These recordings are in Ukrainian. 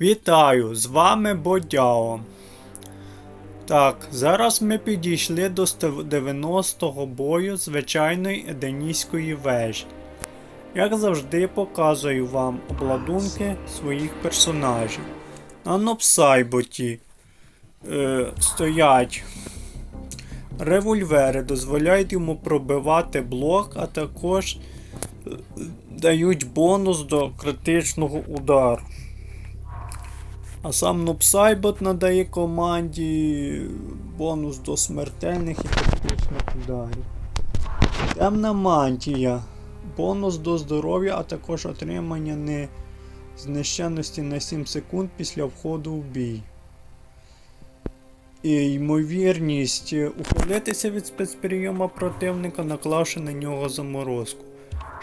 Вітаю! З вами Бодяо. Так, зараз ми підійшли до 90-го бою звичайної Еденійської вежі. Як завжди, показую вам обладунки своїх персонажів. На Нопсайботі е, стоять револьвери, дозволяють йому пробивати блок, а також е, дають бонус до критичного удару. А сам Нопсайбот надає команді бонус до смертельних і критичних ударів. Темна мантія. Бонус до здоров'я, а також отримання не знищеності на 7 секунд після входу в бій. І ймовірність ухилитися від спецприйома противника, наклавши на нього заморозку.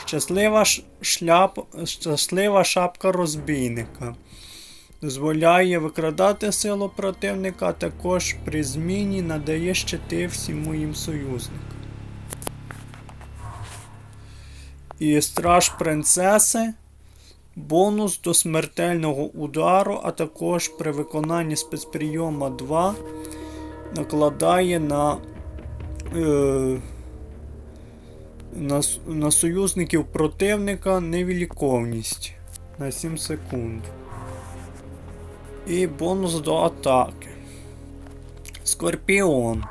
Щаслива, шляп... Щаслива шапка розбійника. Дозволяє викрадати силу противника, а також при зміні надає щити всім моїм союзникам. І страж принцеси. Бонус до смертельного удару, а також при виконанні спецприйома 2 накладає на, е, на, на союзників противника невіліковність на 7 секунд. І бонус до атаки. Скорпіон.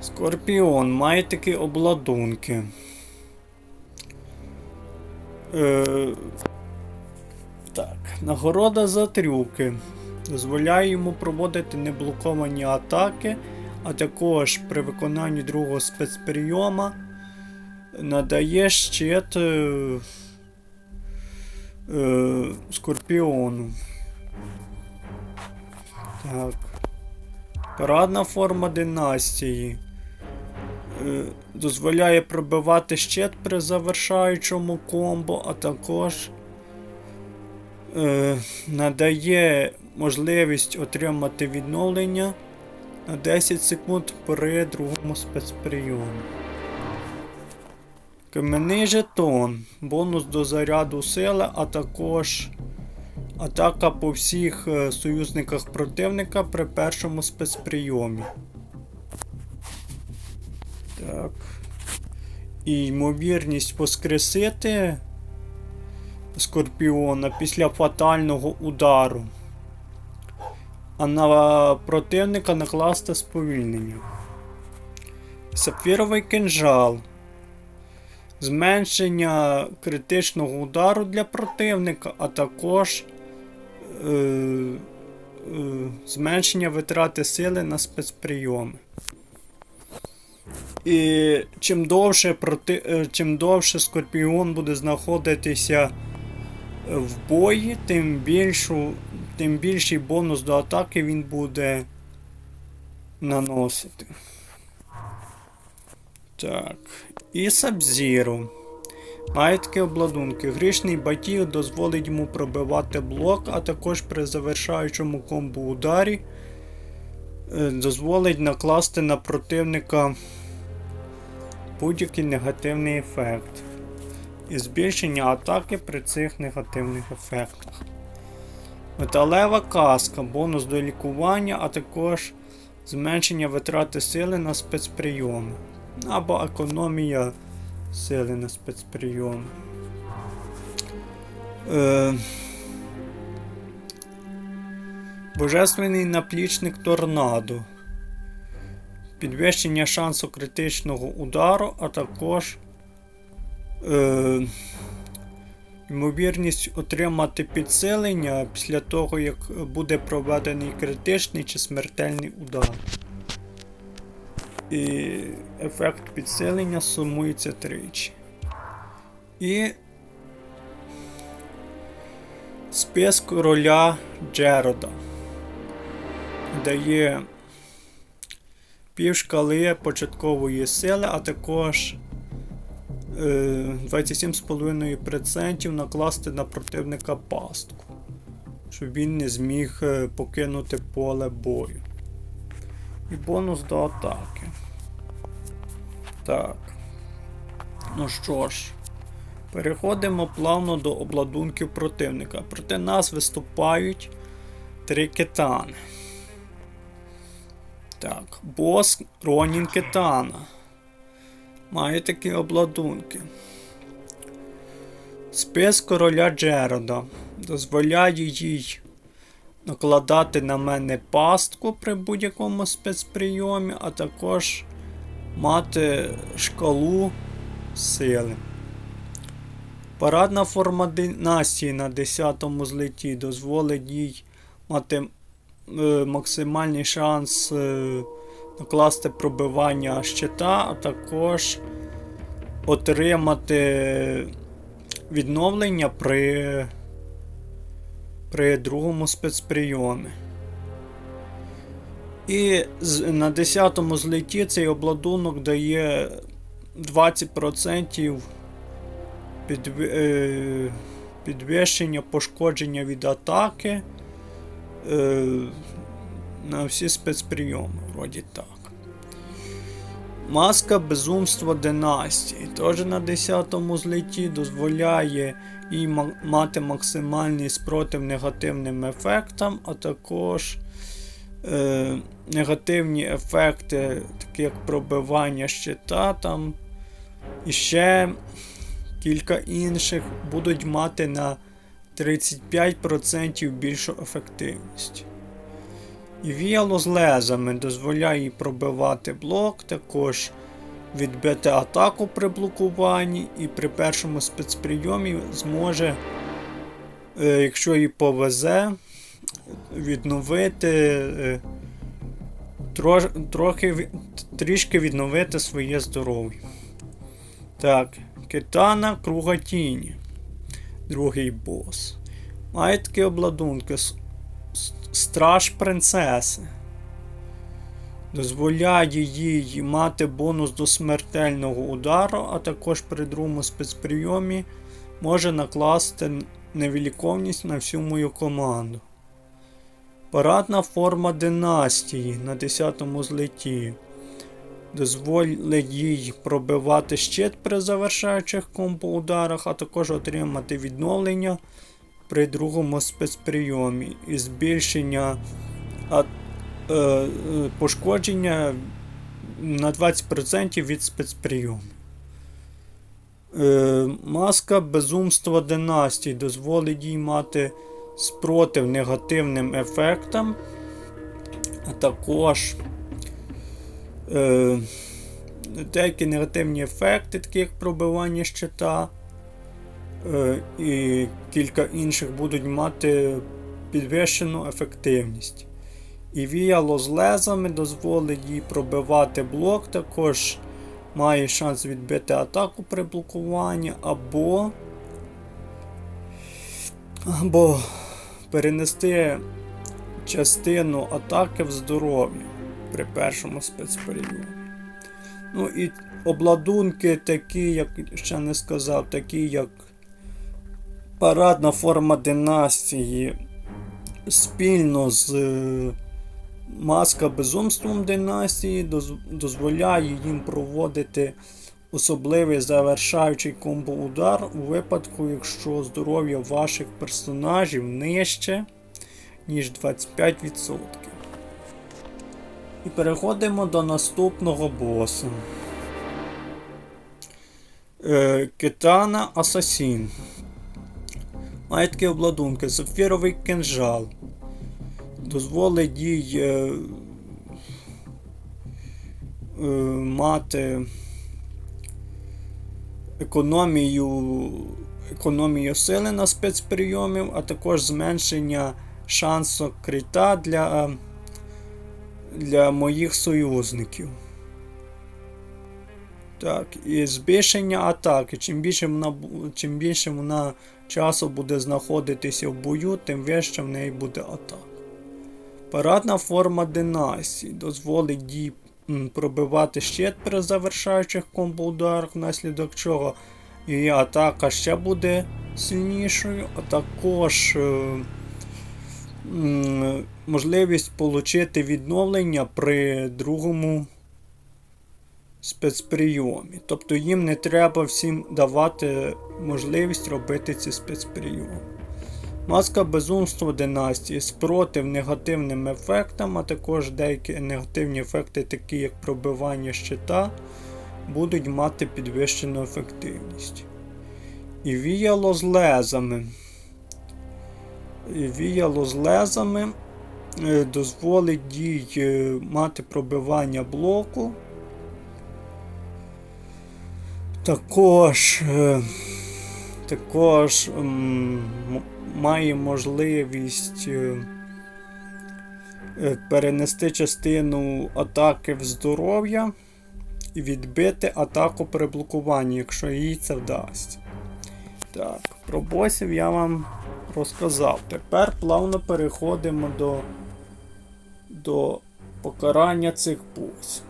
Скорпіон має такі обладунки. Е, так, нагорода за трюки. Дозволяє йому проводити неблоковані атаки, а також при виконанні другого спецприйома надає щит е, Скорпіону. Так. Парадна форма династії. Е, дозволяє пробивати щит при завершаючому комбо, а також е, надає можливість отримати відновлення на 10 секунд при другому спецприйомі. Кам'яний жетон. Бонус до заряду сили, а також атака по всіх е, союзниках противника при першому спецприйомі. Так. І ймовірність воскресити Скорпіона після фатального удару. А на противника накласти сповільнення. Сапфіровий кинжал. Зменшення критичного удару для противника, а також е, е, зменшення витрати сили на спецприйоми. І чим довше, проти, е, чим довше Скорпіон буде знаходитися е, в бої, тим, більшу, тим більший бонус до атаки він буде наносити. Так. І Сабзіру. Має такі обладунки. Грішний батіг дозволить йому пробивати блок, а також при завершаючому комбо ударі е, дозволить накласти на противника будь-який негативний ефект. І збільшення атаки при цих негативних ефектах. Металева каска, бонус до лікування, а також зменшення витрати сили на спецприйоми. Або економія сили на спецприйоми. Е... Божественний наплічник торнадо. Підвищення шансу критичного удару, а також е, ймовірність отримати підсилення після того, як буде проведений критичний чи смертельний удар. І ефект підсилення сумується тричі. І спис короля Джерода дає пів шкали початкової сили, а також е, 27,5% накласти на противника пастку, щоб він не зміг е, покинути поле бою. І бонус до атаки. Так. Ну що ж, Переходимо плавно до обладунків противника. Проти нас виступають три китани. Так, бос Ронін Китана. Має такі обладунки. Спис короля Джерода дозволяє їй накладати на мене пастку при будь-якому спецприйомі, а також мати шкалу сили. Парадна форма династії на 10 злеті дозволить їй мати е, максимальний шанс е, накласти пробивання щита, а також отримати відновлення при, при другому спецприйомі. І на 10 злеті цей обладунок дає 20% під, е, підвищення пошкодження від атаки е, на всі спецприйоми, вроді так. Маска безумства династії. Теж на 10 злеті дозволяє їй мати максимальний спротив негативним ефектам, а також е, негативні ефекти, такі як пробивання щита там. І ще кілька інших будуть мати на 35% більшу ефективність. І віяло з лезами дозволяє пробивати блок, також відбити атаку при блокуванні, і при першому спецприйомі зможе, е, якщо їй повезе, відновити е, трош, трохи, трішки відновити своє здоров'я. Так, Китана Круга Тіні. Другий бос. Має такі обладунки. Страж принцеси. Дозволяє їй мати бонус до смертельного удару, а також при другому спецприйомі може накласти невіліковність на всю мою команду. Парадна форма династії на 10 злеті дозволить їй пробивати щит при завершаючих комбо-ударах, а також отримати відновлення при другому спецприйомі і збільшення а, е, пошкодження на 20% від спецприйому. Е, маска безумства династій дозволить їй мати спротив негативним ефектам, а також е, деякі негативні ефекти, такі як пробивання щита, і кілька інших будуть мати підвищену ефективність. І віяло з лезами дозволить їй пробивати блок, також має шанс відбити атаку при блокуванні, або, або перенести частину атаки в здоров'я при першому спецперіоді. Ну і обладунки такі, як ще не сказав, такі як парадна форма династії спільно з е, маска безумством династії дозволяє їм проводити особливий завершаючий комбо-удар у випадку, якщо здоров'я ваших персонажів нижче, ніж 25%. І переходимо до наступного боса. Е, Китана Асасін. Має такі обладунки. Сапфіровий кинжал. Дозволить їй е, е, мати економію, економію сили на спецприйомів, а також зменшення шансу крита для, для моїх союзників. Так, і збільшення атаки. Чим більше вона, чим більше вона часу буде знаходитися в бою, тим вище в неї буде атака. Парадна форма династії дозволить їй пробивати щит при завершаючих комбо-ударах, внаслідок чого її атака ще буде сильнішою, а також е, можливість отримати відновлення при другому спецприйомі. Тобто їм не треба всім давати можливість робити ці спецприйоми. Маска безумства династії спротив негативним ефектам, а також деякі негативні ефекти, такі як пробивання щита, будуть мати підвищену ефективність. І віяло з лезами. І віяло з лезами е, дозволить дій е, мати пробивання блоку. Також, е, також має можливість е, е, перенести частину атаки в здоров'я і відбити атаку при блокуванні, якщо їй це вдасться. Так, про босів я вам розказав. Тепер плавно переходимо до, до покарання цих босів.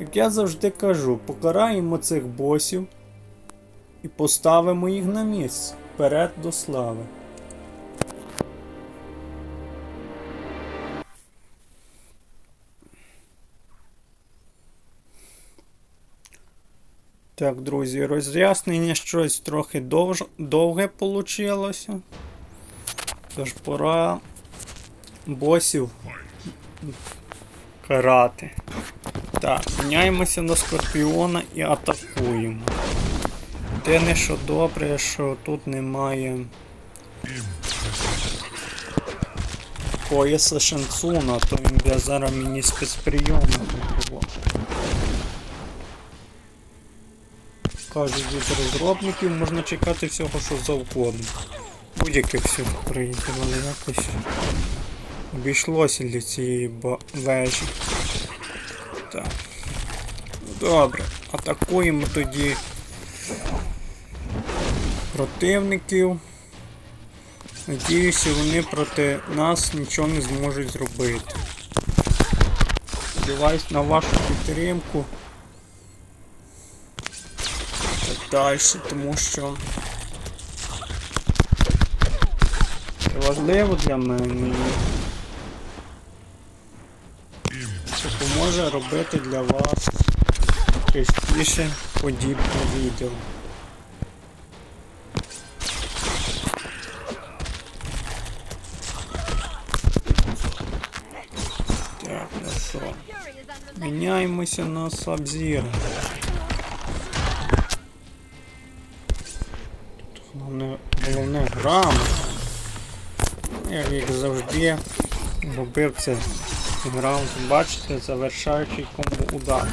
Як я завжди кажу, покараємо цих босів і поставимо їх на місце вперед до слави. Так, друзі, роз'яснення щось трохи довж... довге вийшло. Тож пора босів карати. Так, міняємося на скорпіона і атакуємо. Єдине, що добре, що тут немає пояса шансуна, то він би зараз мені спецприйоми готував. Кажуть, від розробників можна чекати всього, що завгодно. Будь-яких всіх прийде, але якось обійшлося для цієї вежі. Так. Добре, атакуємо тоді противників. Надіюся, вони проти нас нічого не зможуть зробити. Сподіваюсь на вашу підтримку. Так далі, тому що це важливо для мене допоможе робити для вас частіше подібне відео. Так, ну що? Міняємося на Сабзір. Головне, головне грама. Я як завжди робив це грав, бачите, завершаючий комбо удар.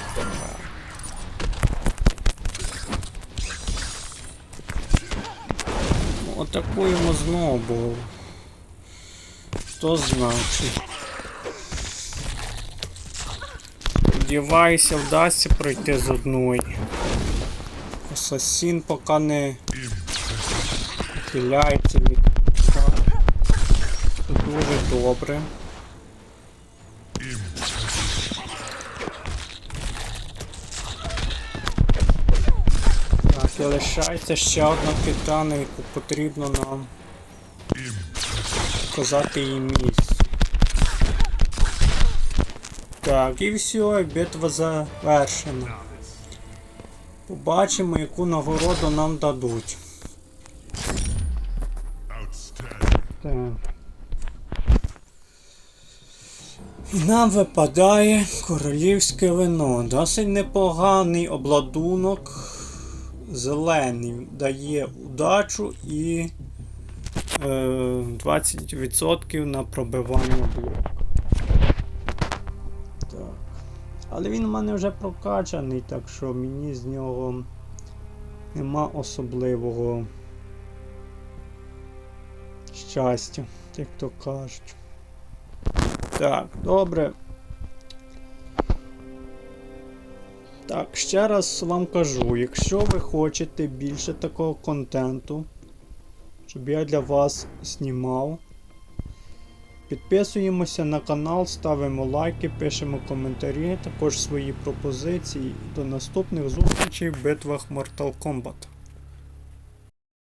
Атакуємо знову, бо хто значить. Сподіваюся, вдасться пройти з одної. Асасін поки не хиляється від. Дуже добре. Так, і лишається ще одна китана, яку потрібно нам показати її місце. Так, і все, битва завершена. Побачимо, яку нагороду нам дадуть. Так. І нам випадає королівське вино. Досить непоганий обладунок. Зелений дає удачу і е, 20% на пробивання блоку. Так. Але він у мене вже прокачаний, так що мені з нього нема особливого щастя, як то кажуть. Так, добре. Так, ще раз вам кажу, якщо ви хочете більше такого контенту, щоб я для вас знімав, підписуємося на канал, ставимо лайки, пишемо коментарі, також свої пропозиції. До наступних зустрічей в битвах Mortal Kombat.